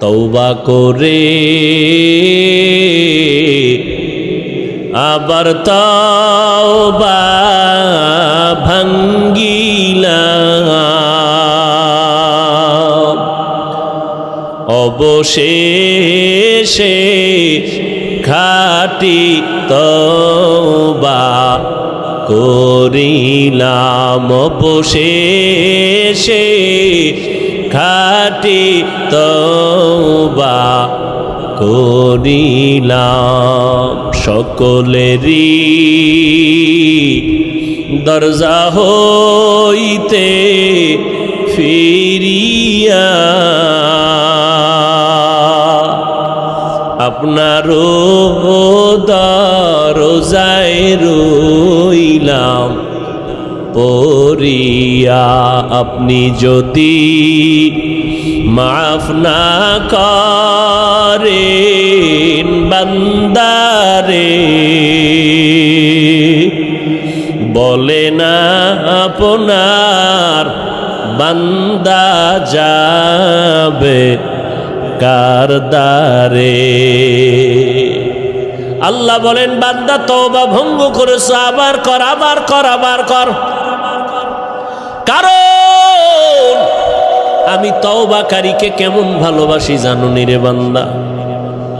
তৌবা করে আবার তওবা ভাঙ্গিলাম। অবশেষে খাটি তওবা করিলাম। অবশেষে খাটি তওবা করিলাম সকলেরই দরজা হইতে ফিরিয়া। আপনারও দরজায় রইলাম পরিয়া আপনি যদি মাফ না করেন বান্দারে, বলে না আপনার বান্দা যাবে কার দ্বারে? আল্লাহ বলেন, বান্দা তওবা ভঙ্গ করেছ, আবার কর আবার কর আবার কর। কারণ আমি তওবাকারীকে কেমন ভালোবাসি জানো নিরে বান্দা।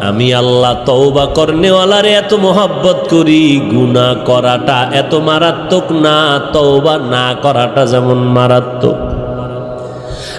আমি আল্লাহ তওবা কর্নেওয়ালারে এত মোহাব্বত করি, গুনাহ করাটা এত মারাত্মক না, তওবা না করাটা যেমন মারাত্মক।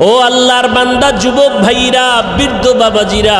ও আল্লাহর বান্দা যুবক ভাইরা বৃদ্ধ বাবাজিরা